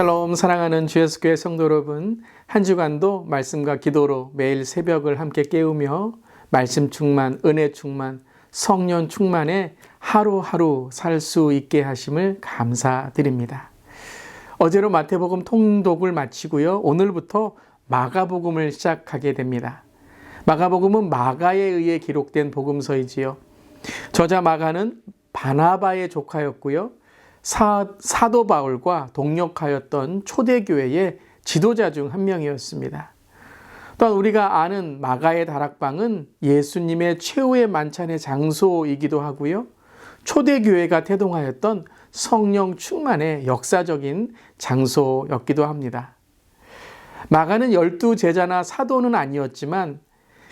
샬롬 사랑하는 주 예수교회 성도 여러분 한 주간도 말씀과 기도로 매일 새벽을 함께 깨우며 말씀 충만 은혜 충만 성령 충만에 하루하루 살 수 있게 하심을 감사드립니다. 어제로 마태복음 통독을 마치고요. 오늘부터 마가복음을 시작하게 됩니다. 마가복음은 마가에 의해 기록된 복음서이지요. 저자 마가는 바나바의 조카였고요. 사, 사도 바울과 동역하였던 초대교회의 지도자 중 한 명이었습니다. 또한 우리가 아는 마가의 다락방은 예수님의 최후의 만찬의 장소이기도 하고요. 초대교회가 태동하였던 성령 충만의 역사적인 장소였기도 합니다. 마가는 열두 제자나 사도는 아니었지만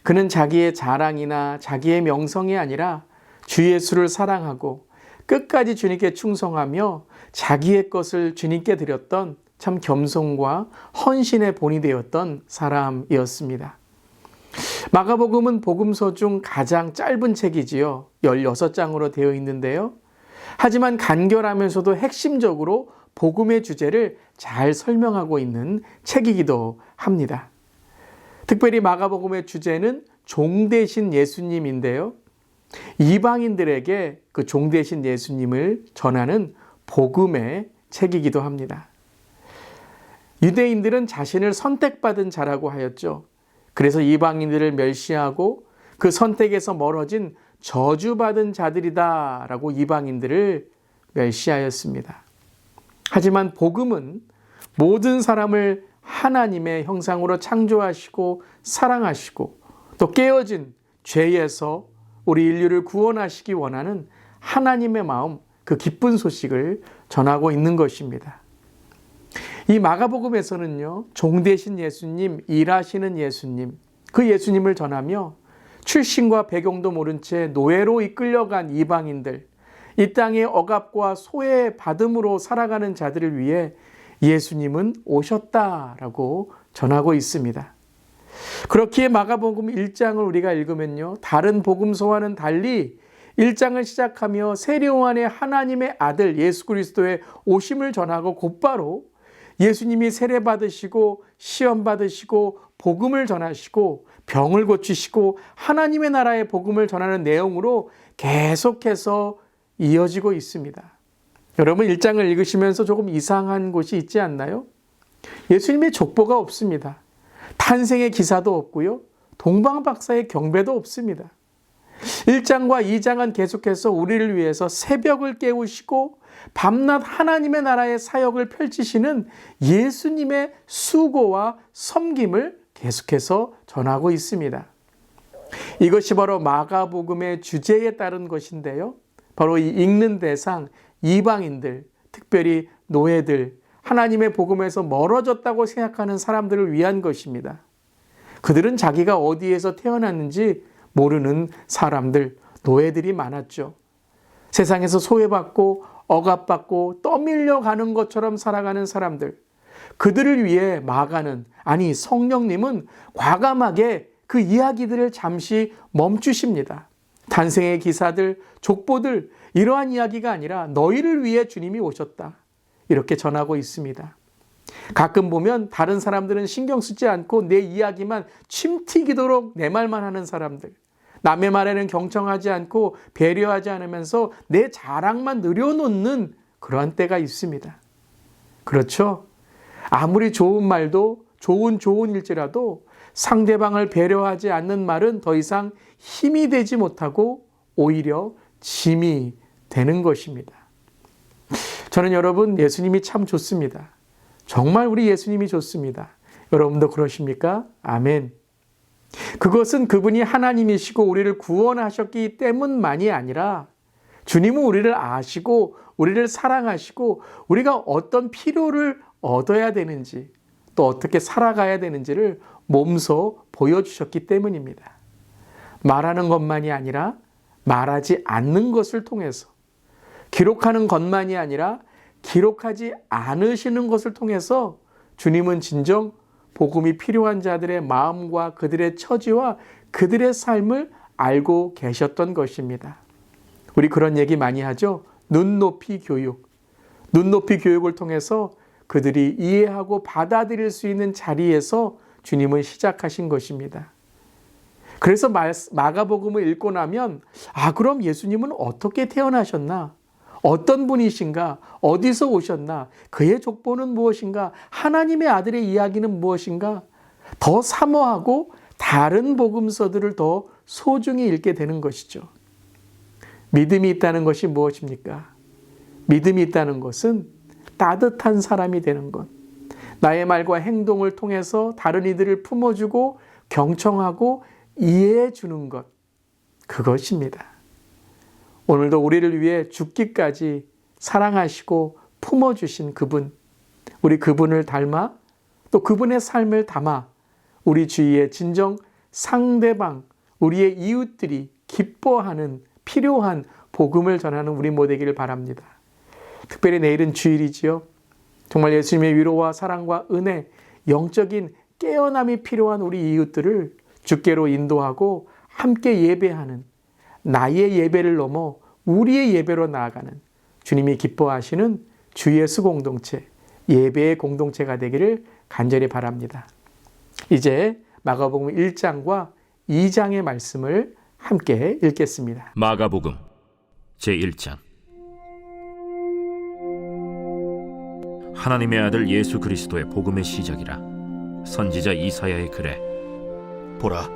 그는 자기의 자랑이나 자기의 명성이 아니라 주 예수를 사랑하고 끝까지 주님께 충성하며 자기의 것을 주님께 드렸던 참 겸손과 헌신의 본이 되었던 사람이었습니다. 마가복음은 복음서 중 가장 짧은 책이지요. 16장으로 되어 있는데요. 하지만 간결하면서도 핵심적으로 복음의 주제를 잘 설명하고 있는 책이기도 합니다. 특별히 마가복음의 주제는 종 대신 예수님인데요. 이방인들에게 그 종 대신 예수님을 전하는 복음의 책이기도 합니다. 유대인들은 자신을 선택받은 자라고 하였죠. 그래서 이방인들을 멸시하고 그 선택에서 멀어진 저주받은 자들이다라고 이방인들을 멸시하였습니다. 하지만 복음은 모든 사람을 하나님의 형상으로 창조하시고 사랑하시고 또 깨어진 죄에서 우리 인류를 구원하시기 원하는 하나님의 마음, 그 기쁜 소식을 전하고 있는 것입니다. 이 마가복음에서는요, 종 대신 예수님, 일하시는 예수님, 그 예수님을 전하며 출신과 배경도 모른 채 노예로 이끌려간 이방인들, 이 땅의 억압과 소외 받음으로 살아가는 자들을 위해 예수님은 오셨다라고 전하고 있습니다. 그렇기에 마가복음 1장을 우리가 읽으면요. 다른 복음서와는 달리 1장을 시작하며 세례요한의 하나님의 아들 예수 그리스도의 오심을 전하고 곧바로 예수님이 세례 받으시고 시험 받으시고 복음을 전하시고 병을 고치시고 하나님의 나라의 복음을 전하는 내용으로 계속해서 이어지고 있습니다. 여러분 1장을 읽으시면서 조금 이상한 곳이 있지 않나요? 예수님의 족보가 없습니다. 탄생의 기사도 없고요. 동방박사의 경배도 없습니다. 1장과 2장은 계속해서 우리를 위해서 새벽을 깨우시고 밤낮 하나님의 나라의 사역을 펼치시는 예수님의 수고와 섬김을 계속해서 전하고 있습니다. 이것이 바로 마가복음의 주제에 따른 것인데요. 바로 이 읽는 대상 이방인들, 특별히 노예들, 하나님의 복음에서 멀어졌다고 생각하는 사람들을 위한 것입니다. 그들은 자기가 어디에서 태어났는지 모르는 사람들, 노예들이 많았죠. 세상에서 소외받고 억압받고 떠밀려 가는 것처럼 살아가는 사람들. 그들을 위해 마가는, 아니, 성령님은 과감하게 그 이야기들을 잠시 멈추십니다. 탄생의 기사들, 족보들, 이러한 이야기가 아니라 너희를 위해 주님이 오셨다. 이렇게 전하고 있습니다. 가끔 보면 다른 사람들은 신경 쓰지 않고 내 이야기만 침 튀기도록 내 말만 하는 사람들. 남의 말에는 경청하지 않고 배려하지 않으면서 내 자랑만 늘여놓는 그러한 때가 있습니다. 그렇죠? 아무리 좋은 말도 좋은 좋은일지라도 상대방을 배려하지 않는 말은 더 이상 힘이 되지 못하고 오히려 짐이 되는 것입니다. 저는 여러분 예수님이 참 좋습니다. 정말 우리 예수님이 좋습니다. 여러분도 그러십니까? 아멘. 그것은 그분이 하나님이시고 우리를 구원하셨기 때문만이 아니라 주님은 우리를 아시고 우리를 사랑하시고 우리가 어떤 필요를 얻어야 되는지 또 어떻게 살아가야 되는지를 몸소 보여주셨기 때문입니다. 말하는 것만이 아니라 말하지 않는 것을 통해서 기록하는 것만이 아니라 기록하지 않으시는 것을 통해서 주님은 진정 복음이 필요한 자들의 마음과 그들의 처지와 그들의 삶을 알고 계셨던 것입니다. 우리 그런 얘기 많이 하죠. 눈높이 교육. 눈높이 교육을 통해서 그들이 이해하고 받아들일 수 있는 자리에서 주님은 시작하신 것입니다. 그래서 마- 마가복음을 읽고 나면 아 그럼 예수님은 어떻게 태어나셨나? 어떤 분이신가? 어디서 오셨나? 그의 족보는 무엇인가? 하나님의 아들의 이야기는 무엇인가? 더 사모하고 다른 복음서들을 더 소중히 읽게 되는 것이죠. 믿음이 있다는 것이 무엇입니까? 믿음이 있다는 것은 따뜻한 사람이 되는 것. 나의 말과 행동을 통해서 다른 이들을 품어주고 경청하고 이해해 주는 것. 그것입니다. 오늘도 우리를 위해 죽기까지 사랑하시고 품어주신 그분, 우리 그분을 닮아 또 그분의 삶을 담아 우리 주위의 진정 상대방, 우리의 이웃들이 기뻐하는 필요한 복음을 전하는 우리 모되기를 바랍니다. 특별히 내일은 주일이지요. 정말 예수님의 위로와 사랑과 은혜, 영적인 깨어남이 필요한 우리 이웃들을 주께로 인도하고 함께 예배하는 나의 예배를 넘어 우리의 예배로 나아가는 주님이 기뻐하시는 주 예수 공동체, 예배의 공동체가 되기를 간절히 바랍니다. 이제 마가복음 1장과 2장의 말씀을 함께 읽겠습니다. 마가복음 제1장 하나님의 아들 예수 그리스도의 복음의 시작이라 선지자 이사야의 글에 보라,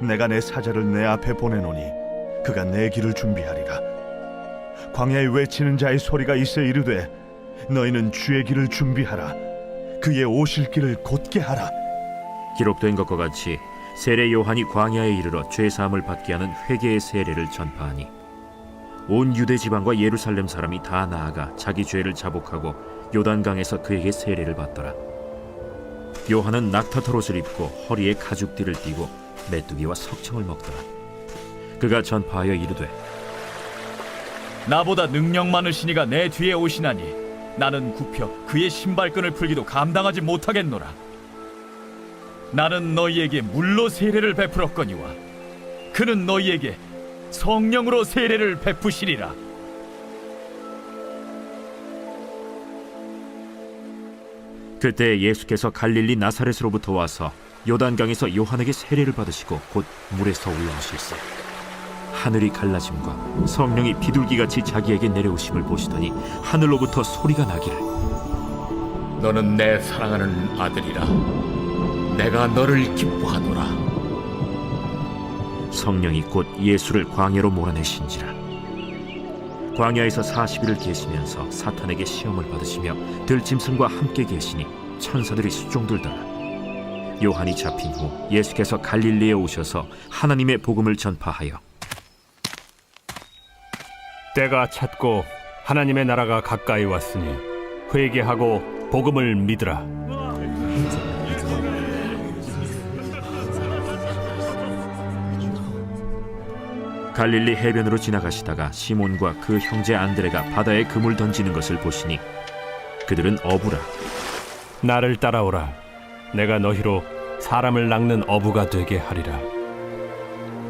내가 내 사자를 내 앞에 보내노니 그가 내 길을 준비하리라. 광야에 외치는 자의 소리가 있어 이르되 너희는 주의 길을 준비하라. 그의 오실 길을 곧게 하라. 기록된 것과 같이 세례 요한이 광야에 이르러 죄 사함을 받게 하는 회개의 세례를 전파하니 온 유대 지방과 예루살렘 사람이 다 나아가 자기 죄를 자복하고 요단강에서 그에게 세례를 받더라 요한은 낙타털 옷을 입고 허리에 가죽띠를 띠고 메뚜기와 석청을 먹더라 그가 전파하여 이르되 나보다 능력 많으신 이가 내 뒤에 오시나니 나는 굽혀 그의 신발끈을 풀기도 감당하지 못하겠노라. 나는 너희에게 물로 세례를 베풀었거니와 그는 너희에게 성령으로 세례를 베푸시리라. 그때 예수께서 갈릴리 나사렛으로부터 와서 요단강에서 요한에게 세례를 받으시고 곧 물에서 올라오실세 하늘이 갈라짐과 성령이 비둘기같이 자기에게 내려오심을 보시더니 하늘로부터 소리가 나기를. 너는 내 사랑하는 아들이라. 내가 너를 기뻐하노라. 성령이 곧 예수를 광야로 몰아내신지라. 광야에서 40일을 계시면서 사탄에게 시험을 받으시며 들짐승과 함께 계시니 천사들이 수종들더라. 요한이 잡힌 후 예수께서 갈릴리에 오셔서 하나님의 복음을 전파하여 때가 찼고 하나님의 나라가 가까이 왔으니 회개하고 복음을 믿으라. 갈릴리 해변으로 지나가시다가 시몬과 그 형제 안드레가 바다에 그물 던지는 것을 보시니 그들은 어부라 나를 따라오라. 내가 너희로 사람을 낚는 어부가 되게 하리라.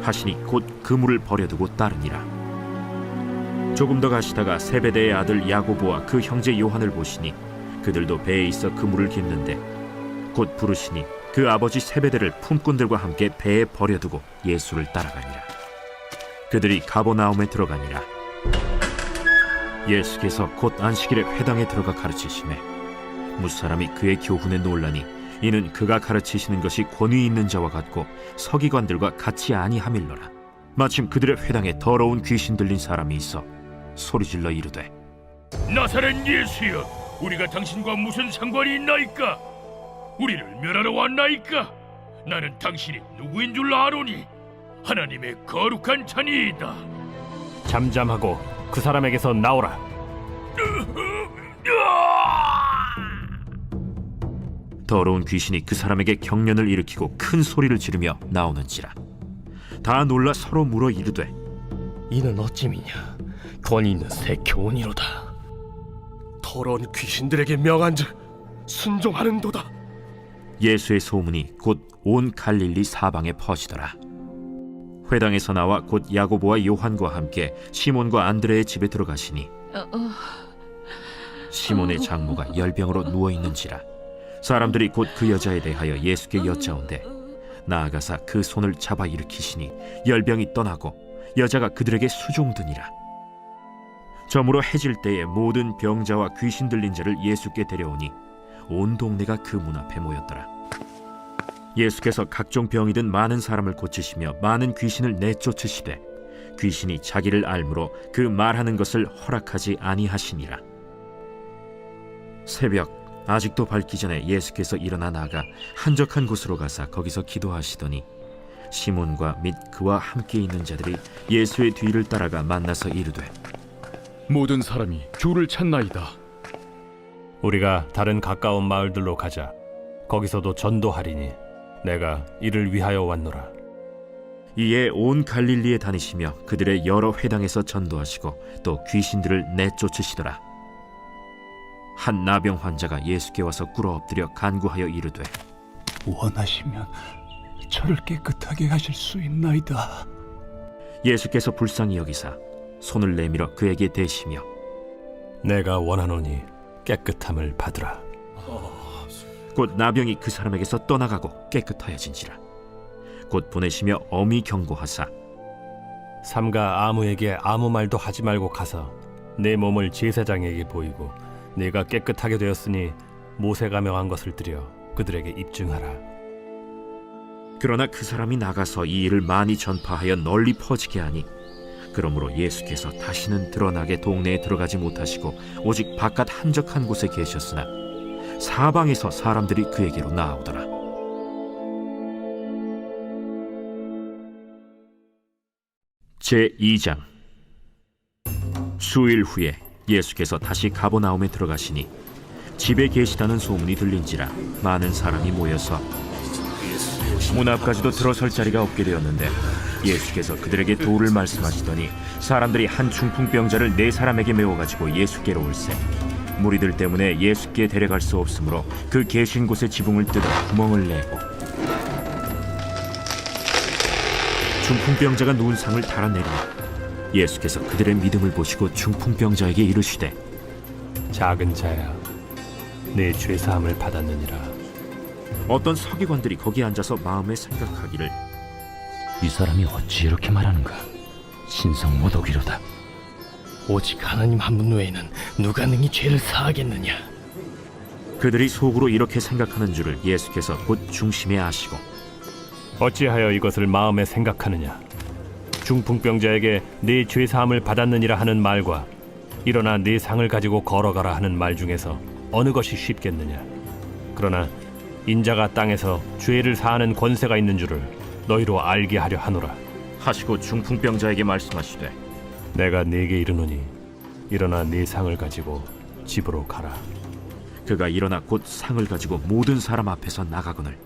하시니 곧 그물을 버려두고 따르니라 조금 더 가시다가 세베대의 아들 야고보와 그 형제 요한을 보시니 그들도 배에 있어 그물을 깁는데 곧 부르시니 그 아버지 세베대를 품꾼들과 함께 배에 버려두고 예수를 따라가니라. 그들이 가보나움에 들어가니라. 예수께서 곧 안식일에 회당에 들어가 가르치심에 무사람이 그의 교훈에 놀라니 이는 그가 가르치시는 것이 권위 있는 자와 같고 서기관들과 같이 아니하밀러라. 마침 그들의 회당에 더러운 귀신 들린 사람이 있어 소리질러 이르되 나사렛 예수여, 우리가 당신과 무슨 상관이 있나이까? 우리를 멸하러 왔나이까? 나는 당신이 누구인 줄 아노니 하나님의 거룩한 자니이다. 잠잠하고 그 사람에게서 나오라. 더러운 귀신이 그 사람에게 경련을 일으키고 큰 소리를 지르며 나오는지라 다 놀라 서로 물어 이르되 이는 어찌미냐 권위 있는 새 교훈이로다. 더러운 귀신들에게 명한즉 순종하는도다. 예수의 소문이 곧 온 갈릴리 사방에 퍼지더라. 회당에서 나와 곧 야고보와 요한과 함께 시몬과 안드레의 집에 들어가시니 어, 어, 시몬의 장모가 열병으로 누워 있는지라 사람들이 곧 그 여자에 대하여 예수께 여짜온대 나아가사 그 손을 잡아 일으키시니 열병이 떠나고 여자가 그들에게 수종드니라 저물어 해질 때에 모든 병자와 귀신 들린 자를 예수께 데려오니 온 동네가 그 문 앞에 모였더라 예수께서 각종 병이 든 많은 사람을 고치시며 많은 귀신을 내쫓으시되 귀신이 자기를 알므로 그 말하는 것을 허락하지 아니하시니라. 새벽 아직도 밝기 전에 예수께서 일어나 나가 한적한 곳으로 가사 거기서 기도하시더니 시몬과 및 그와 함께 있는 자들이 예수의 뒤를 따라가 만나서 이르되 모든 사람이 주를 찾나이다. 우리가 다른 가까운 마을들로 가자. 거기서도 전도하리니 내가 이를 위하여 왔노라. 이에 온 갈릴리에 다니시며 그들의 여러 회당에서 전도하시고 또 귀신들을 내쫓으시더라. 한 나병 환자가 예수께 와서 꿇어 엎드려 간구하여 이르되 원하시면 저를 깨끗하게 하실 수 있나이다. 예수께서 불쌍히 여기사 손을 내밀어 그에게 대시며 내가 원하노니 깨끗함을 받으라. 곧 나병이 그 사람에게서 떠나가고 깨끗하여진지라 곧 보내시며 엄히 경고하사 삼가 아무에게 아무 말도 하지 말고 가서 내 몸을 제사장에게 보이고 내가 깨끗하게 되었으니 모세가 명한 것을 드려 그들에게 입증하라. 그러나 그 사람이 나가서 이 일을 많이 전파하여 널리 퍼지게 하니 그러므로 예수께서 다시는 드러나게 동네에 들어가지 못하시고 오직 바깥 한적한 곳에 계셨으나 사방에서 사람들이 그에게로 나오더라. 제 2장. 수일 후에 예수께서 다시 가버나움에 들어가시니 집에 계시다는 소문이 들린지라 많은 사람이 모여서 문 앞까지도 들어설 자리가 없게 되었는데 예수께서 그들에게 도를 말씀하시더니 사람들이 한 중풍병자를 네 사람에게 메워 가지고 예수께로 올세 무리들 때문에 예수께 데려갈 수 없으므로 그 계신 곳의 지붕을 뜯어 구멍을 내고 중풍병자가 누운 상을 달아내리니 예수께서 그들의 믿음을 보시고 중풍병자에게 이르시되 작은 자야, 내 죄 사함을 받았느니라. 어떤 서기관들이 거기 앉아서 마음에 생각하기를 이 사람이 어찌 이렇게 말하는가? 신성 모독이로다. 오직 하나님 한 분 외에는 누가 능히 죄를 사하겠느냐? 그들이 속으로 이렇게 생각하는 줄을 예수께서 곧 중심에 아시고 어찌하여 이것을 마음에 생각하느냐? 중풍병자에게 네 죄 사함을 받았느니라 하는 말과 일어나 네 상을 가지고 걸어가라 하는 말 중에서 어느 것이 쉽겠느냐? 그러나 인자가 땅에서 죄를 사하는 권세가 있는 줄을 너희로 알게 하려 하노라. 하시고 중풍병자에게 말씀하시되 내가 네게 이르노니 일어나 네 상을 가지고 집으로 가라. 그가 일어나 곧 상을 가지고 모든 사람 앞에서 나가거늘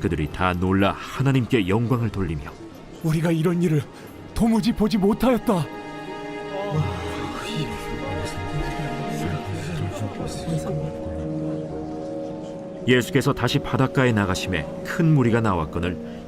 그들이 다 놀라 하나님께 영광을 돌리며 우리가 이런 일을 도무지 보지 못하였다. 예수께서 다시 바닷가에 나가심에 큰 무리가 나왔거늘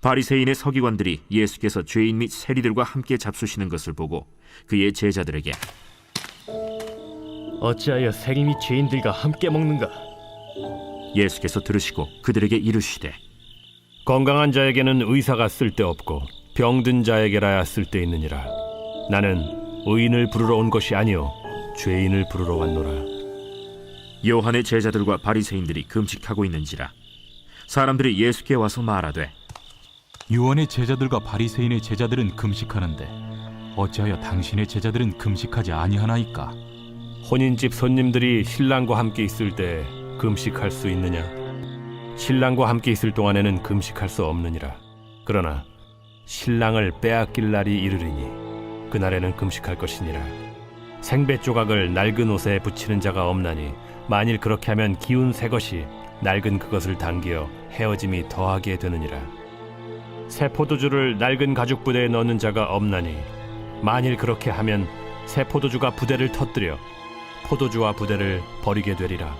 바리새인의 서기관들이 예수께서 죄인 및 세리들과 함께 잡수시는 것을 보고 그의 제자들에게 어찌하여 세리 및 죄인들과 함께 먹는가? 예수께서 들으시고 그들에게 이르시되 건강한 자에게는 의사가 쓸데없고 병든 자에게라야 쓸데있느니라. 나는 의인을 부르러 온 것이 아니요 죄인을 부르러 왔노라. 요한의 제자들과 바리새인들이 금식하고 있는지라 사람들이 예수께 와서 말하되 요한의 제자들과 바리새인의 제자들은 금식하는데 어찌하여 당신의 제자들은 금식하지 아니하나이까? 혼인집 손님들이 신랑과 함께 있을 때 금식할 수 있느냐? 신랑과 함께 있을 동안에는 금식할 수 없느니라. 그러나 신랑을 빼앗길 날이 이르리니 그날에는 금식할 것이니라. 생배 조각을 낡은 옷에 붙이는 자가 없나니 만일 그렇게 하면 기운 새 것이 낡은 그것을 당겨 헤어짐이 더하게 되느니라 새 포도주를 낡은 가죽 부대에 넣는 자가 없나니 만일 그렇게 하면 새 포도주가 부대를 터뜨려 포도주와 부대를 버리게 되리라.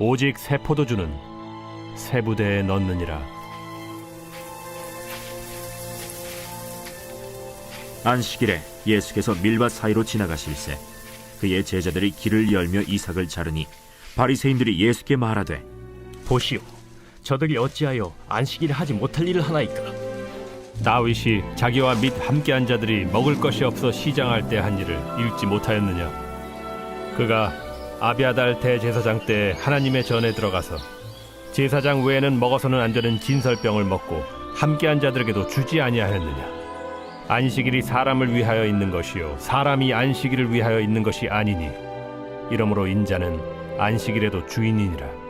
오직 새 포도주는 새 부대에 넣느니라. 안식일에 예수께서 밀밭 사이로 지나가실새 그의 제자들이 길을 열며 이삭을 자르니 바리새인들이 예수께 말하되 보시오 저들이 어찌하여 안식일에 하지 못할 일을 하나이까? 다윗이 자기와 및 함께한 자들이 먹을 것이 없어 시장할 때 한 일을 읽지 못하였느냐? 그가 아비아달 대제사장 때 하나님의 전에 들어가서 제사장 외에는 먹어서는 안 되는 진설병을 먹고 함께한 자들에게도 주지 아니하였느냐? 안식일이 사람을 위하여 있는 것이요 사람이 안식일을 위하여 있는 것이 아니니. 이러므로 인자는 안식일에도 주인이니라